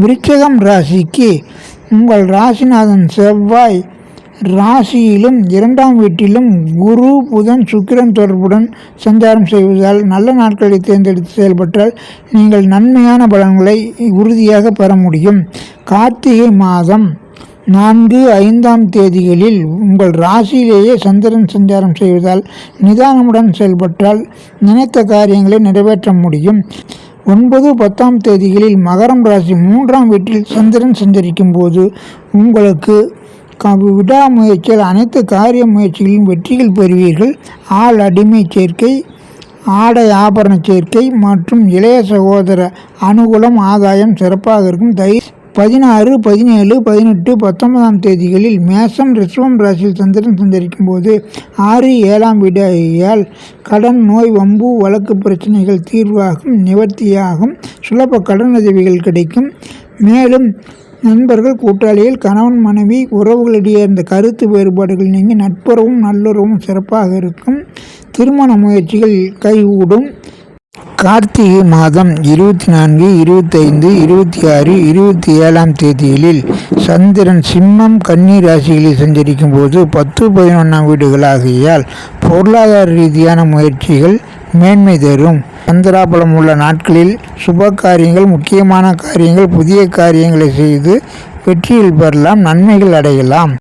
விருச்சகம் ராசிக்கு உங்கள் ராசிநாதன் செவ்வாய் ராசியிலும் இரண்டாம் வீட்டிலும் குரு புதன் சுக்கிரன் தொடர்புடன் சஞ்சாரம் செய்வதால் நல்ல நாட்களை தேர்ந்தெடுத்து செயல்பட்டால் நீங்கள் நன்மையான பலன்களை உறுதியாக பெற முடியும். கார்த்திகை மாதம் நான்கு ஐந்தாம் தேதிகளில் உங்கள் ராசியிலேயே சந்திரன் சஞ்சாரம் செய்வதால் நிதானமுடன் செயல்பட்டால் நினைத்த காரியங்களை நிறைவேற்ற முடியும். ஒன்பது பத்தாம் தேதிகளில் மகரம் ராசி மூன்றாம் வீட்டில் சந்திரன் சஞ்சரிக்கும் போது உங்களுக்கு விடாமுயற்சியில் அனைத்து காரிய முயற்சிகளிலும் வெற்றிகள் பெறுவீர்கள். ஆள் அடிமை சேர்க்கை ஆடை ஆபரண சேர்க்கை மற்றும் இளைய சகோதர அனுகூலம் ஆதாயம் சிறப்பாக இருக்கும். தை பதினாறு பதினேழு பதினெட்டு பத்தொன்பதாம் தேதிகளில் மேசம் ரிஷபம் ராசியில் சந்திரன் சந்தரிக்கும் போது ஆறு ஏழாம் வீடால் கடன் நோய் வம்பு வழக்கு பிரச்சனைகள் தீர்வாகும் நிவர்த்தியாகும் சுலப கடன் உதவிகள் கிடைக்கும். மேலும் நண்பர்கள் கூட்டாளிகள் கணவன் மனைவி உறவுகளிடையே இருந்த கருத்து வேறுபாடுகள் நீங்கி நட்புறவும் நல்லுறவும் சிறப்பாக இருக்கும். திருமண முயற்சிகள் கைகூடும். கார்த்திகை மாதம் இருபத்தி நான்கு இருபத்தைந்து இருபத்தி ஆறு இருபத்தி ஏழாம் தேதிகளில் சந்திரன் சிம்மம் கன்னி ராசிகளில் சஞ்சரிக்கும் போது பத்து பதினொன்றாம் வீடுகளாகியால் பொருளாதார ரீதியான முயற்சிகள் மேன்மை தரும். சந்திராபலம் உள்ள நாட்களில் சுப காரியங்கள் முக்கியமான காரியங்கள் புதிய காரியங்களை செய்து வெற்றியில் பெறலாம் நன்மைகள் அடையலாம்.